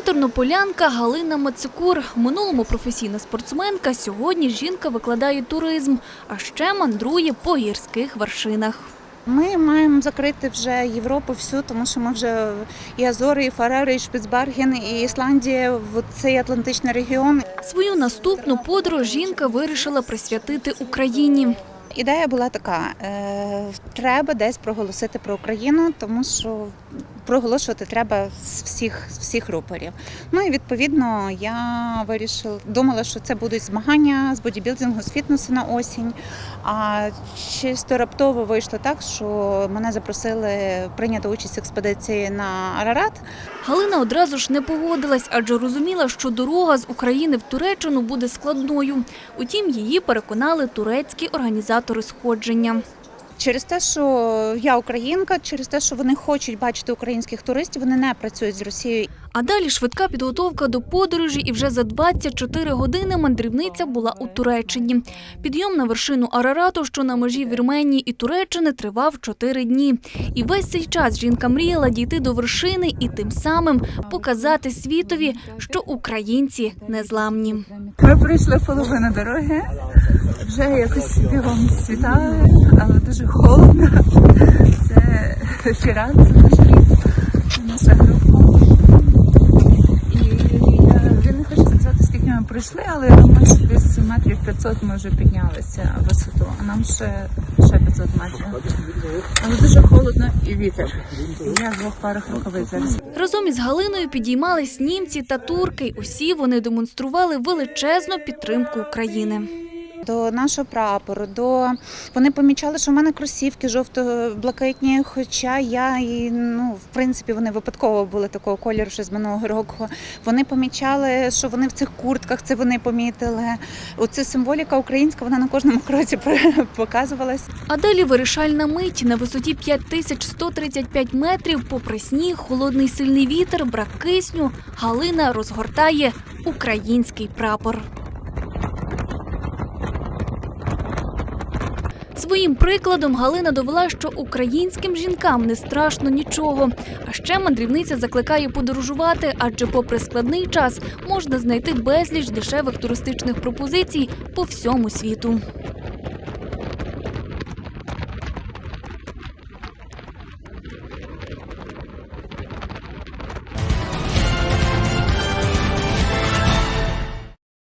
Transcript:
Тернополянка Галина Мацикур. В минулому професійна спортсменка. Сьогодні жінка викладає туризм, а ще мандрує по гірських вершинах. Ми маємо закрити вже Європу всю, тому що ми вже і Азори, і Фарери, і Шпицберген, і Ісландія в цей Атлантичний регіон. Свою наступну подорож жінка вирішила присвятити Україні. Ідея була така: е, треба десь проголосити про Україну, тому що проголошувати треба з всіх з всіх рупорів. Ну і відповідно я вирішила, думала, що це будуть змагання з бодібілдингу, з фітнесу на осінь. А чисто раптово вийшло так, що мене запросили прийняти участь в експедиції на Арарат. Галина одразу ж не погодилась, адже розуміла, що дорога з України в Туреччину буде складною. Утім, її переконали турецькі організатори сходження. Через те, що я українка, через те, що вони хочуть бачити українських туристів, вони не працюють з Росією. А далі швидка підготовка до подорожі, і вже за 24 години мандрівниця була у Туреччині. Підйом на вершину Арарату, що на межі Вірменії і Туреччини, тривав 4 дні. І весь цей час жінка мріяла дійти до вершини і тим самим показати світові, що українці незламні. Ми пройшли половину дороги, вже якось бігом світає, але дуже холодно. Це Фіран, це наш рік, наша група. І я не хочу сказати, скільки ми пройшли, але я думаю, що десь метрів 500 ми вже піднялися висоту, а нам ще, ще 500 метрів. Але дуже холодно і вітер. Я в двох парах рукавиць зараз. Разом із Галиною підіймались німці та турки. Усі вони демонстрували величезну підтримку України. До нашого прапору, до вони помічали, що в мене кросівки жовто-блакитні. Хоча я і ну в принципі вони випадково були такого кольору ще з минулого року. Вони помічали, що вони в цих куртках. Це вони помітили. Оця символіка українська, вона на кожному кроці показувалась. А далі вирішальна мить на висоті 5135 метрів, попри сніг, холодний сильний вітер, брак кисню. Галина розгортає український прапор. Своїм прикладом Галина довела, що українським жінкам не страшно нічого. А ще мандрівниця закликає подорожувати, адже, попри складний час, можна знайти безліч дешевих туристичних пропозицій по всьому світу.